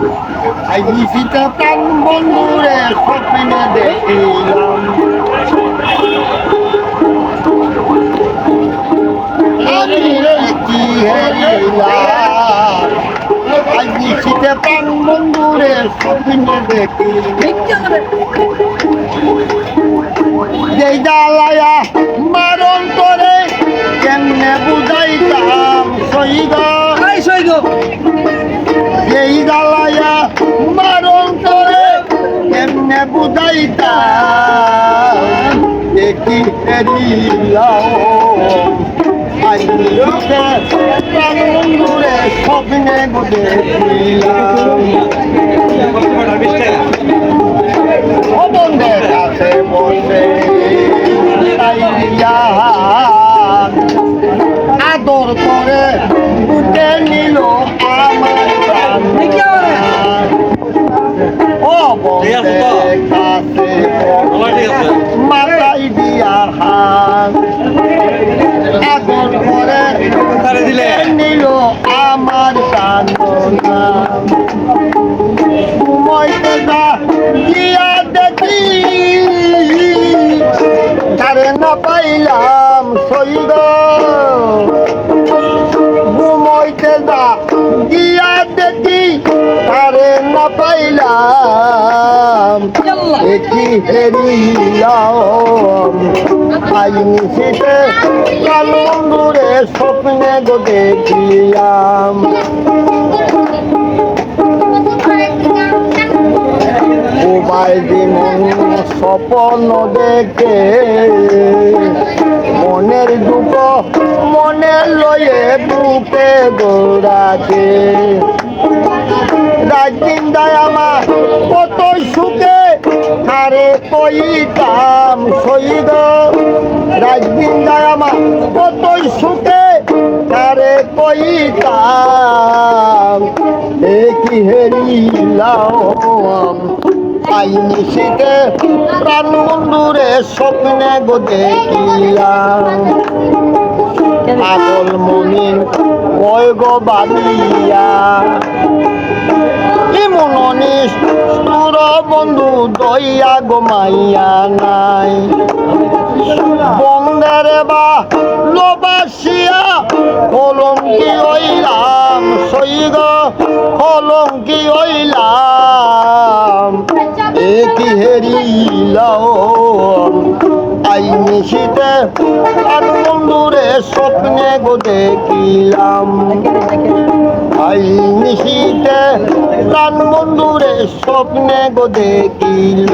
I নিশিতে প্রাণ বন্ধুরে স্বপ্নে দেখিলাম। কি হেরিলাম? আই নিশিতে প্রাণ বন্ধুরে স্বপ্নে দেখিলাম। যেই জ্বালায়া মারণ করে কেমনে বুঝাইতাম সইগ এই সৈগ। বুঝাইতাম দেখি ফেরিলাম বন্ধুরে স্বপ্নে দেখলাম বন্ধের কাছে বসে তাইয়া যা গিয়া দেখি তারে না পাইলাম দেখি হেরিলাম। আইনি শীতে কালুরে স্বপ্নে গো দেখিলাম। দিমন স্বপন দেখে বুকে দৌড়াছে রাজিন দায় আমার কত সুখে আরে কইতাম সইদ রাজিন দায় আমার কত সুখে আরে কইতাম দেখি হেরিলাম? আইনি শীতে প্রাণ বন্ধুরে স্বপ্নে গো দেখিলাম। পাগল মনির ওই গো বাদিয়া ইমনিস তোর বন্ধু দইয়া গো মাইয়া নাই। বঙ্গের বা লোবাসিয়া, কলঙ্কি ওইলাম সইগ কলঙ্কি ওইলাম একি হেরিলাম আইনি শীতে দূরে স্বপ্নে গো দেখিলাম। আই নিশিতে প্রাণ বন্ধুরে স্বপ্নে গো দেখিল